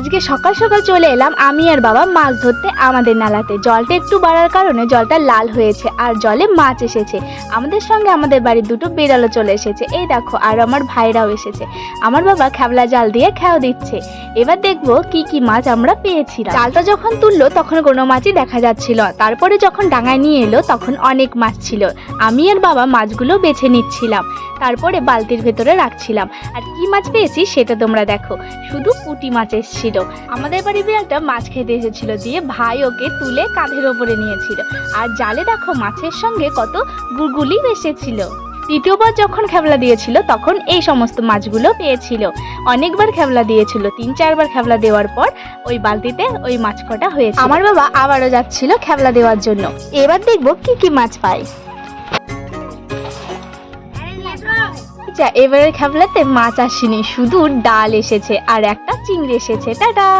আজকে সকাল সকাল চলে এলাম আমি আর বাবা মাছ ধরতে আমাদের নালাতে। জলটা একটু বাড়ার কারণে জলটা লাল হয়েছে আর জলে মাছ এসেছে। আমাদের সঙ্গে আমাদের বাড়ির দুটো বিড়ালও চলে এসেছে। এই দেখো, আর আমার ভাইরাও এসেছে। আমার বাবা খেবলা জাল দিয়ে খেয়াও দিচ্ছে। এবার দেখব কি কি মাছ আমরা পেয়েছি জালটা যখন তুললো, তখন কোনো মাছই দেখা যাচ্ছিল তারপরে যখন ডাঙায় নিয়ে এলো, তখন অনেক মাছ ছিল। আমি আর বাবা মাছগুলো বেছে নিচ্ছিলাম। তারপরে বালতির ভেতরে রাখছিলাম। আর কি মাছ পেয়েছি, সেটা তোমরা দেখো। শুধু পুঁটি মাছ এসেছিল। আমাদের বাড়ি বিড়ালটা মাছ খেতে এসেছিল দিয়ে ভাই ওকে তুলে কাঁধের ওপরে নিয়েছিল। আর জালে দেখো মাছের সঙ্গে কত গুলগুলি এসেছিল দ্বিতীয়বার যখন খেবলা দিয়েছিল, তখন এই সমস্ত মাছগুলো পেয়েছিল। অনেকবার খেবলা দিয়েছিল, তিন চারবার খেবলা দেওয়ার পর ওই বালতিতে ওই মাছ কটা হয়েছে আমার বাবা আবারও যাচ্ছিল খেবলা দেওয়ার জন্য। এবার দেখব কি কি মাছ পাই যা এবারের খাবলাতে মাছ আসেনি শুধু ডাল এসেছে আর একটা চিংড়ি এসেছে টাটা।